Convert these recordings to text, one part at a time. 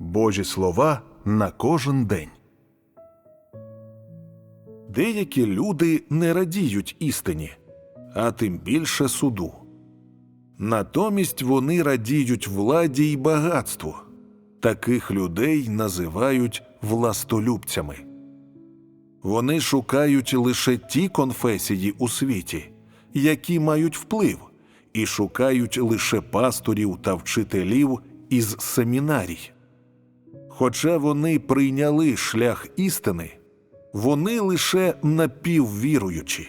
Божі слова на кожен день. Деякі люди не радіють істині, а тим більше суду. Натомість вони радіють владі й багатству. Таких людей називають властолюбцями. Вони шукають лише ті конфесії у світі, які мають вплив, і шукають лише пасторів та вчителів із семінарій. Хоча вони прийняли шлях істини, вони лише напіввіруючі.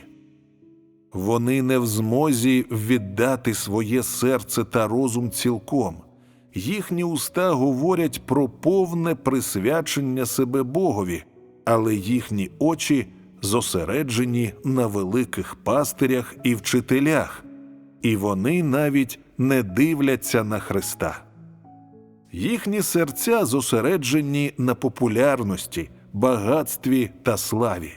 Вони не в змозі віддати своє серце та розум цілком. Їхні уста говорять про повне присвячення себе Богові, але їхні очі зосереджені на великих пастирях і вчителях, і вони навіть не дивляться на Христа. Їхні серця зосереджені на популярності, багатстві та славі.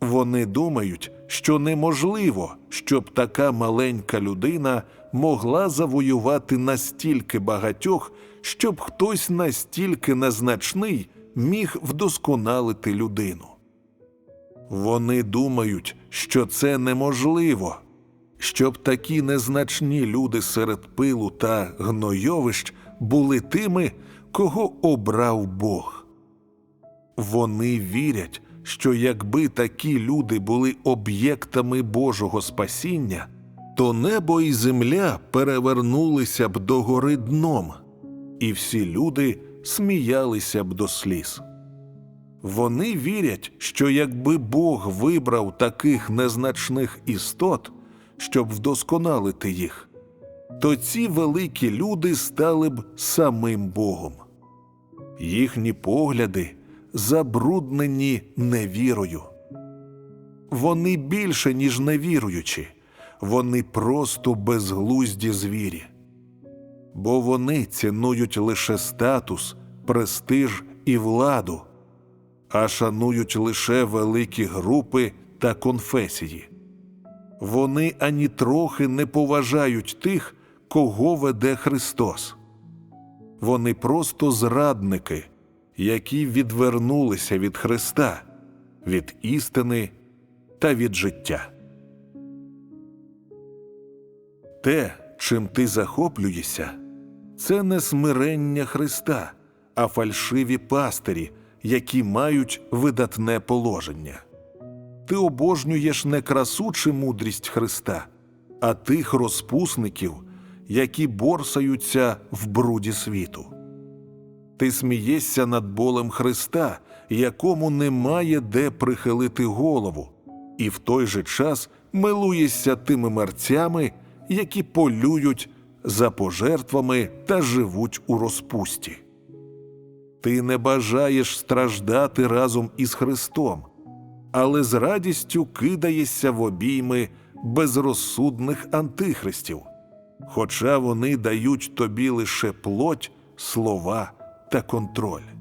Вони думають, що неможливо, щоб така маленька людина могла завоювати настільки багатьох, щоб хтось настільки незначний міг вдосконалити людину. Вони думають, що це неможливо, щоб такі незначні люди серед пилу та гнойовищ були тими, кого обрав Бог. Вони вірять, що якби такі люди були об'єктами Божого спасіння, то небо і земля перевернулися б догори дном, і всі люди сміялися б до сліз. Вони вірять, що якби Бог вибрав таких незначних істот, щоб вдосконалити їх, то ці великі люди стали б самим Богом. Їхні погляди забруднені невірою. Вони більше, ніж невіруючі, вони просто безглузді звірі. Бо вони цінують лише статус, престиж і владу, а шанують лише великі групи та конфесії. Вони ані трохи не поважають тих, кого веде Христос. Вони просто зрадники, які відвернулися від Христа, від істини та від життя. Те, чим ти захоплюєшся, це не смирення Христа, а фальшиві пастирі, які мають видатне положення. Ти обожнюєш не красу чи мудрість Христа, а тих розпусників, які борсаються в бруді світу. Ти смієшся над болем Христа, якому немає де прихилити голову, і в той же час милуєшся тими мерцями, які полюють за пожертвами та живуть у розпусті. Ти не бажаєш страждати разом із Христом, але з радістю кидаєшся в обійми безрозсудних антихристів, хоча вони дають тобі лише плоть, слова та контроль.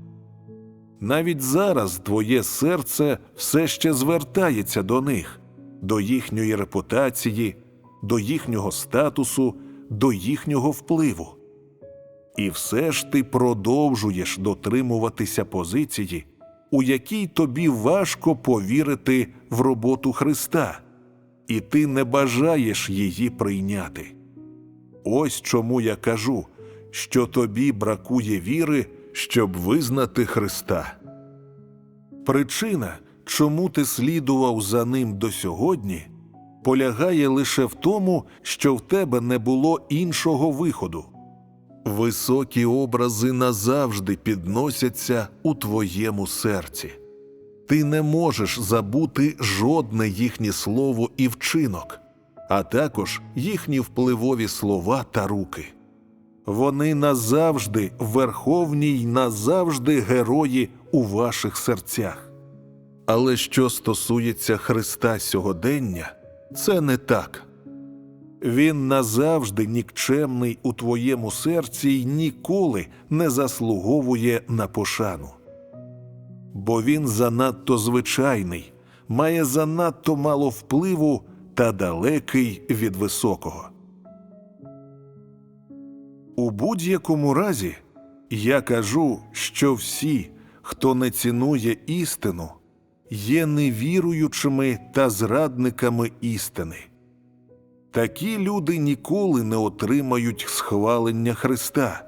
Навіть зараз твоє серце все ще звертається до них, до їхньої репутації, до їхнього статусу, до їхнього впливу. І все ж ти продовжуєш дотримуватися позиції, у якій тобі важко повірити в роботу Христа, і ти не бажаєш її прийняти. Ось чому я кажу, що тобі бракує віри, щоб визнати Христа. Причина, чому ти слідував за ним до сьогодні, полягає лише в тому, що в тебе не було іншого виходу. Високі образи назавжди підносяться у твоєму серці. Ти не можеш забути жодне їхнє слово і вчинок, а також їхні впливові слова та руки. Вони назавжди верховні й назавжди герої у ваших серцях. Але що стосується Христа сьогодення, це не так. Він назавжди нікчемний у твоєму серці й ніколи не заслуговує на пошану. Бо він занадто звичайний, має занадто мало впливу та далекий від високого. У будь-якому разі Я кажу, що всі, хто не цінує істину, є невіруючими та зрадниками істини. Такі люди ніколи не отримають схвалення Христа.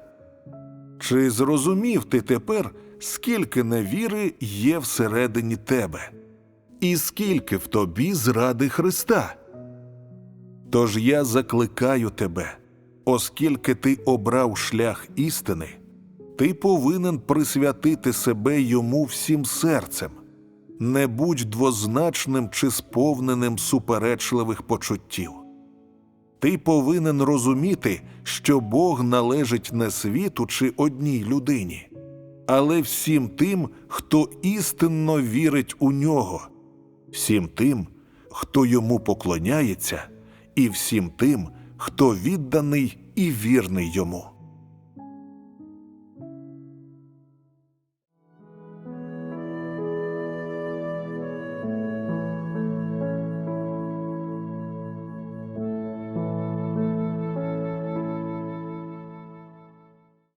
Чи зрозумів ти тепер, скільки невіри є всередині тебе, і скільки в тобі зради Христа? Тож я закликаю тебе, оскільки ти обрав шлях істини, ти повинен присвятити себе йому всім серцем, не будь двозначним чи сповненим суперечливих почуттів. Ти повинен розуміти, що Бог належить не світу чи одній людині, але всім тим, хто істинно вірить у нього, всім тим, хто йому поклоняється, і всім тим, хто відданий і вірний йому.